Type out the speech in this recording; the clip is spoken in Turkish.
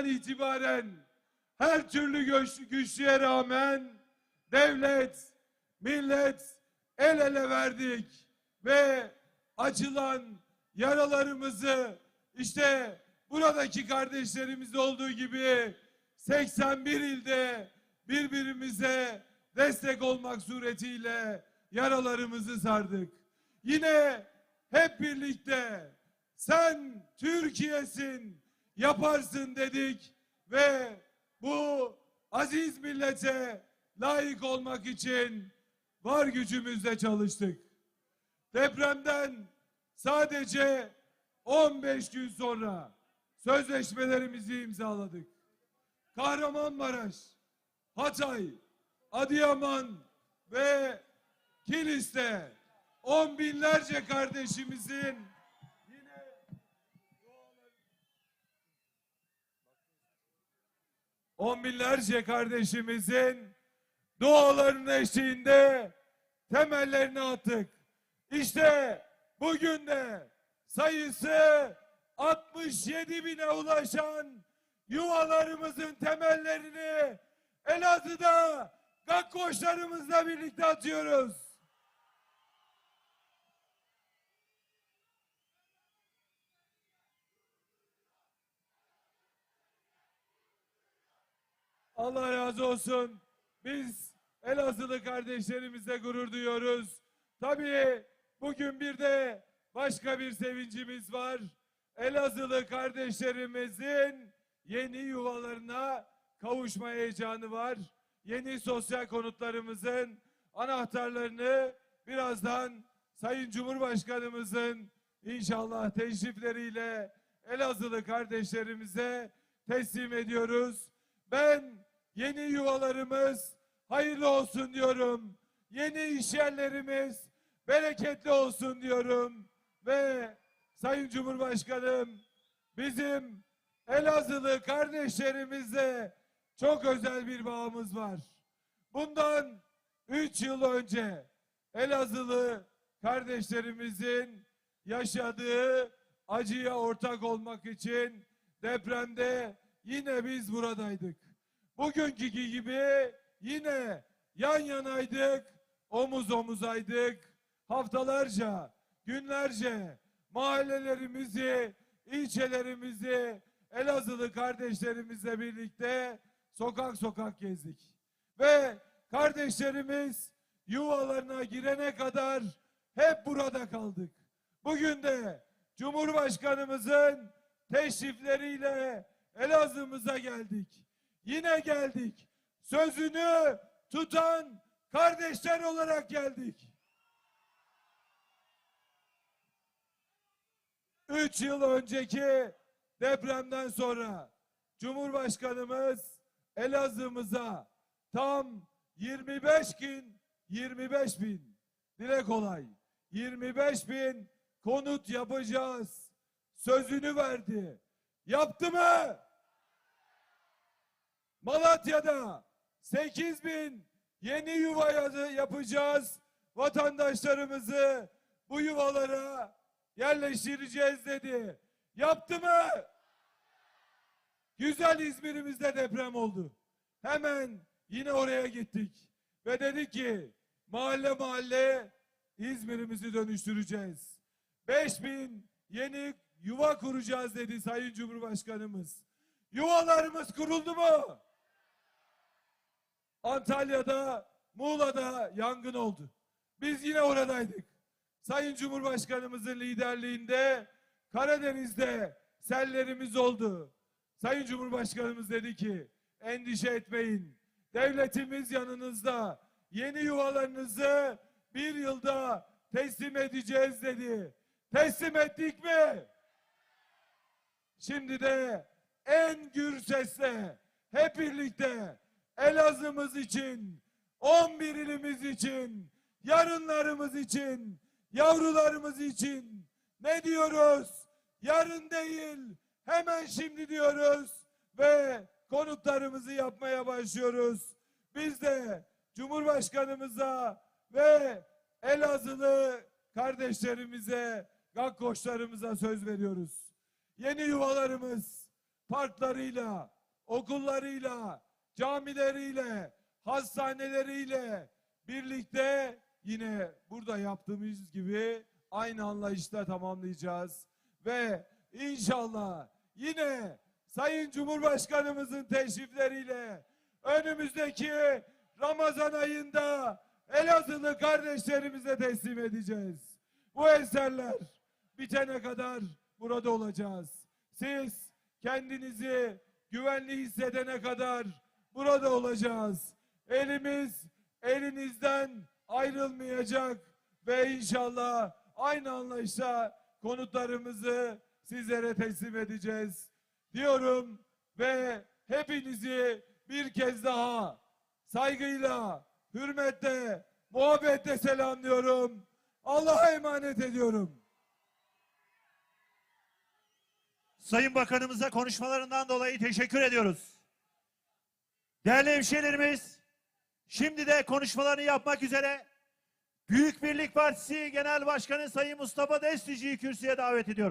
İtibaren her türlü güç, güçlüğe rağmen devlet, millet el ele verdik ve açılan yaralarımızı işte buradaki kardeşlerimiz olduğu gibi 81 ilde birbirimize destek olmak suretiyle yaralarımızı sardık. Yine hep birlikte sen Türkiye'sin yaparsın dedik ve bu aziz millete layık olmak için var gücümüzle çalıştık. Depremden sadece 15 gün sonra sözleşmelerimizi imzaladık. Kahramanmaraş, Hatay, Adıyaman ve Kilis'te on binlerce kardeşimizin on binlerce kardeşimizin dualarının eşliğinde temellerini attık. İşte bugün de sayısı 67 bine ulaşan yuvalarımızın temellerini Elazığ'da gakkoşlarımızla birlikte atıyoruz. Allah razı olsun. Biz Elazığlı kardeşlerimizle gurur duyuyoruz. Tabii bugün bir de başka bir sevincimiz var. Elazığlı kardeşlerimizin yeni yuvalarına kavuşma heyecanı var. Yeni sosyal konutlarımızın anahtarlarını birazdan Sayın Cumhurbaşkanımızın inşallah teşrifleriyle Elazığlı kardeşlerimize teslim ediyoruz. Ben yeni yuvalarımız hayırlı olsun diyorum. Yeni iş yerlerimiz bereketli olsun diyorum. Ve Sayın Cumhurbaşkanım bizim Elazığlı kardeşlerimizle çok özel bir bağımız var. Bundan 3 yıl önce Elazığlı kardeşlerimizin yaşadığı acıya ortak olmak için depremde yine biz buradaydık. Bugünkü gibi yine yan yanaydık, omuz omuzaydık. Haftalarca, günlerce mahallelerimizi, ilçelerimizi Elazığlı kardeşlerimizle birlikte sokak sokak gezdik. Ve kardeşlerimiz yuvalarına girene kadar hep burada kaldık. Bugün de Cumhurbaşkanımızın teşrifleriyle Elazığ'ımıza geldik. Yine geldik. Sözünü tutan kardeşler olarak geldik. Üç yıl önceki depremden sonra Cumhurbaşkanımız Elazığ'ımıza tam 25 gün 25 bin dile kolay 25 bin konut yapacağız sözünü verdi. Yaptı mı? Malatya'da 8 bin yeni yuva yapacağız. Vatandaşlarımızı bu yuvalara yerleştireceğiz dedi. Yaptı mı? Güzel İzmir'imizde deprem oldu. Hemen yine oraya gittik. Ve dedik ki mahalle mahalle İzmir'imizi dönüştüreceğiz. 5000 yeni yuva kuracağız dedi Sayın Cumhurbaşkanımız. Yuvalarımız kuruldu mu? Antalya'da, Muğla'da yangın oldu. Biz yine oradaydık. Sayın Cumhurbaşkanımızın liderliğinde Karadeniz'de sellerimiz oldu. Sayın Cumhurbaşkanımız dedi ki endişe etmeyin. Devletimiz yanınızda. Yeni yuvalarınızı bir yılda teslim edeceğiz dedi. Teslim ettik mi? Şimdi de en gür sesle hep birlikte Elazığ'ımız için, 11 ilimiz için, yarınlarımız için, yavrularımız için ne diyoruz? Yarın değil, hemen şimdi diyoruz ve konutlarımızı yapmaya başlıyoruz. Biz de Cumhurbaşkanımıza ve Elazığlı kardeşlerimize, gakkoşlarımıza söz veriyoruz. Yeni yuvalarımız parklarıyla, okullarıyla, camileriyle, hastaneleriyle birlikte yine burada yaptığımız gibi aynı anlayışla tamamlayacağız. Ve inşallah yine Sayın Cumhurbaşkanımızın teşrifleriyle önümüzdeki Ramazan ayında Elazığlı kardeşlerimize teslim edeceğiz. Bu eserler bitene kadar burada olacağız. Siz kendinizi güvenli hissedene kadar burada olacağız. Elimiz elinizden ayrılmayacak ve inşallah aynı anlayışla konutlarımızı sizlere teslim edeceğiz diyorum ve hepinizi bir kez daha saygıyla, hürmetle, muhabbetle selamlıyorum. Allah'a emanet ediyorum. Sayın Bakanımıza konuşmalarından dolayı teşekkür ediyoruz. Değerli hemşehrilerimiz, şimdi de konuşmalarını yapmak üzere Büyük Birlik Partisi Genel Başkanı Sayın Mustafa Destici'yi kürsüye davet ediyorum.